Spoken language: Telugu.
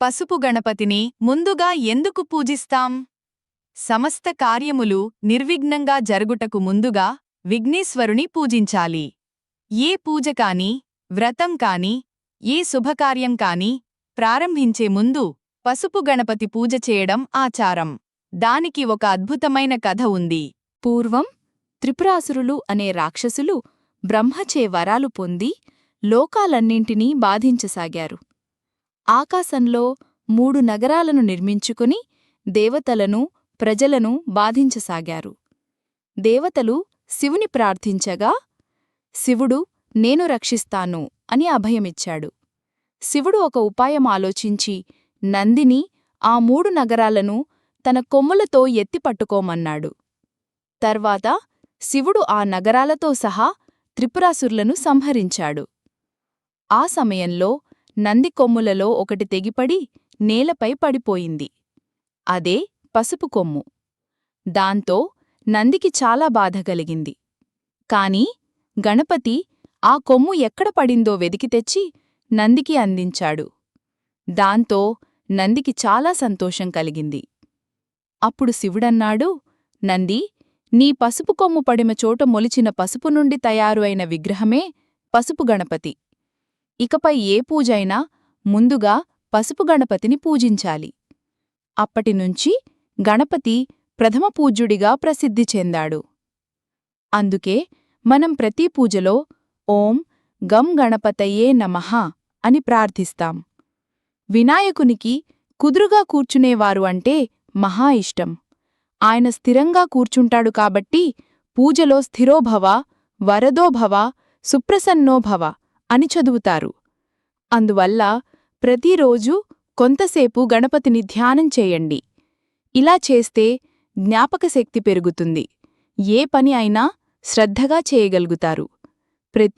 పసుపు గణపతిని ముందుగా ఎందుకు పూజిస్తాం? సమస్త కార్యములు నిర్విఘ్నంగా జరుగుటకు ముందుగా విఘ్నేశ్వరుని పూజించాలి. ఏ పూజ కాని వ్రతం కాని ఏ శుభకార్యం కాని ప్రారంభించే ముందు పసుపు గణపతి పూజ చేయడం ఆచారం. దానికి ఒక అద్భుతమైన కథ ఉంది. పూర్వం త్రిపురాసురులు అనే రాక్షసులు బ్రహ్మచే వరాలు పొంది లోకాలన్నింటినీ బాధించసాగారు. ఆకాశంలో మూడు నగరాలను నిర్మించుకుని దేవతలను ప్రజలను బాధించసాగారు. దేవతలు శివుని ప్రార్థించగా శివుడు నేను రక్షిస్తాను అని అభయమిచ్చాడు. శివుడు ఒక ఉపాయం ఆలోచించి నందిని ఆ మూడు నగరాలను తన కొమ్ములతో ఎత్తిపట్టుకోమన్నాడు తర్వాత శివుడు ఆ నగరాలతో సహా త్రిపురాసుర్లను సంహరించాడు. ఆ సమయంలో నంది కొమ్ములలో ఒకటి తెగిపడి నేలపై పడిపోయింది. అదే పసుపు కొమ్ము. దాంతో నందికి చాలా బాధ కలిగింది. కాని గణపతి ఆ కొమ్ము ఎక్కడ పడిందో వెదికి తెచ్చి నందికి అందించాడు. దాంతో నందికి చాలా సంతోషం కలిగింది. అప్పుడు శివుడన్నాడు నంది నీ పసుపు కొమ్ము పడిమ చోట మొలిచిన పసుపు నుండి తయారు అయిన విగ్రహమే పసుపు గణపతి. ఇకపై ఏ పూజైనా ముందుగా పసుపు గణపతిని పూజించాలి. అప్పటినుంచి గణపతి ప్రథమ పూజ్యుడిగా ప్రసిద్ధి చెందాడు. అందుకే మనం ప్రతి పూజలో ఓం గం గణపతయే నమః అని ప్రార్థిస్తాం. వినాయకునికి కుదురుగా కూర్చునేవారు అంటే మహా ఇష్టం. ఆయన స్థిరంగా కూర్చుంటాడు కాబట్టి పూజలో స్థిరోభవ వరదోభవ సుప్రసన్నోభవ అని చదువుతారు. అందువల్ల ప్రతిరోజూ కొంతసేపు గణపతిని ధ్యానం చేయండి. ఇలా చేస్తే జ్ఞాపకశక్తి పెరుగుతుంది. ఏ పని అయినా శ్రద్ధగా చేయగలుగుతారు. ప్రతి